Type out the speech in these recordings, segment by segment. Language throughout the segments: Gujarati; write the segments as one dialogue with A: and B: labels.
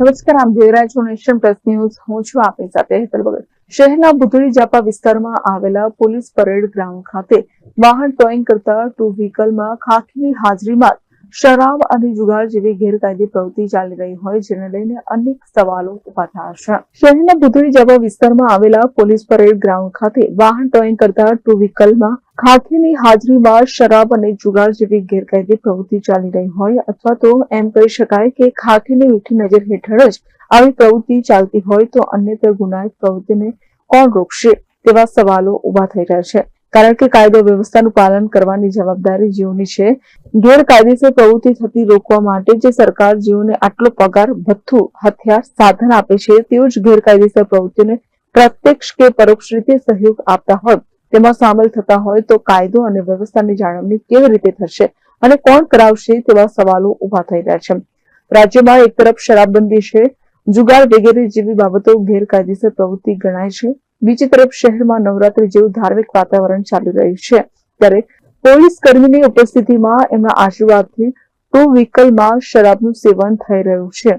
A: નમસ્કાર આપ જોઈ રહ્યા છો નેશન પ્લસ ન્યૂઝ. હું છું આપની સાથે હેતલ ભગત. શહેરના બુધડી જાપા વિસ્તારમાં આવેલા પોલીસ પરેડ ગ્રાઉન્ડ ખાતે વાહન ટોઈંગ કરતા ટુ વ્હીકલમાં ખાખીની હાજરીમાં શરાબ અને જુગાર જેવી ગેરકાયદે પ્રવૃત્તિ ચાલી રહી હોય, જેને લઈને અનેક સવાલો ઊભા થયા છે. શહેરના બુધડી જવા વિસ્તારમાં આવેલા પોલીસ પરેડ ગ્રાઉન્ડ ખાતે વાહન ડ્રોઈંગ કરતા ટુ વ્હીકલમાં ખાખીની હાજરીમાં શરાબ અને જુગાર જેવી ગેરકાયદે પ્રવૃત્તિ ચાલી રહી હોય, અથવા તો એમ કહી શકાય કે ખાખીની મીઠી નજર હેઠળ જ આવી પ્રવૃત્તિ ચાલતી હોય, તો અન્યત્ર ગુનાહિત પ્રવૃત્તિને કોણ રોકશે તેવા સવાલો ઊભા થઈ રહ્યા છે. કારણ કે કાયદો વ્યવસ્થાનું પાલન કરવાની જવાબદારી જીવની છે. ગેરકાયદેસર પ્રવૃત્તિ થતી રોકવા માટે જે સરકાર જીવને આટલો પગાર, ભથ્થું, હથિયાર, સાધન આપે છે, તેઓ જ ગેરકાયદેસર પ્રવૃત્તિને પ્રત્યક્ષ કે પરોક્ષ રીતે સહયોગ આપતા હોય. તેમાં સામેલ થતા હોય તો કાયદો અને વ્યવસ્થાની જાળવણી કેવી રીતે થશે અને કોણ કરાવશે તેવા સવાલો ઊભા થઈ રહ્યા છે. રાજ્યમાં એક તરફ શરાબબંધી છે. જુગાર વગેરે જેવી બાબતો ગેરકાયદેસર પ્રવૃત્તિ ગણાય છે. બીજી તરફ શહેરમાં નવરાત્રી જેવું ધાર્મિક વાતાવરણ ચાલી રહ્યું છે. ત્યારે પોલીસ કર્મીની ઉપસ્થિતિમાં એમના આશીર્વાદથી ટુ વ્હીકલમાં શરાબનું સેવન થઈ રહ્યું છે.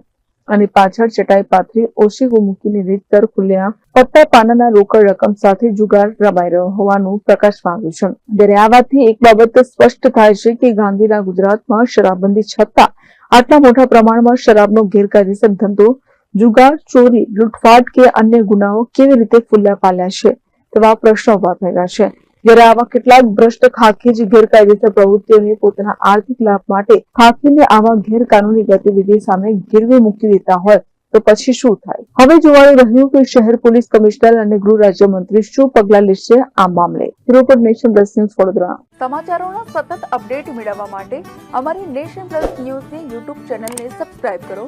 A: અને પાછળ ચટાઈ પાથરી ઓશીકો મૂકીને રીતસર ખુલ્લેઆમ પત્તા પાનાના રોકડ રકમ સાથે જુગાર રમાઈ રહ્યો હોવાનું પ્રકાશમાં આવ્યું છે. ત્યારે આ વાતથી એક બાબત સ્પષ્ટ થાય છે કે ગાંધીના ગુજરાતમાં શરાબબંધી છતાં આટલા મોટા પ્રમાણમાં શરાબનો ગેરકાયદેસર ધંધો જુગાર, ચોરી, લૂંટફાટ કે અન્ય ગુનાઓ કેવી રીતે ફૂલ્યા પાલ્યા છે? તેવા પ્રશ્નો ઊભા થયેલા છે. જ્યારે આવા કેટલાક ભ્રષ્ટ ખાખી જ ગેરકાયદેસર પ્રવૃત્તિઓને પોતાના આર્થિક લાભ માટે ખાખીને આવા ગેરકાનૂની ગતિવિધિ સામે ગીરવે મૂકી દેતા હોય, તો પછી શું થાય? હવે જોવાનું રહ્યું કે શહેર પોલીસ કમિશનર અને ગૃહ રાજ્યમંત્રી શું પગલાં લેશે આ મામલે. Report Nation Plus News Vadodara.
B: સમાચારોના સતત અપડેટ મેળવવા માટે અમારી નેશન પ્લસ ન્યૂઝની યુટ્યુબ ચેનલને સબસ્ક્રાઇબ કરો.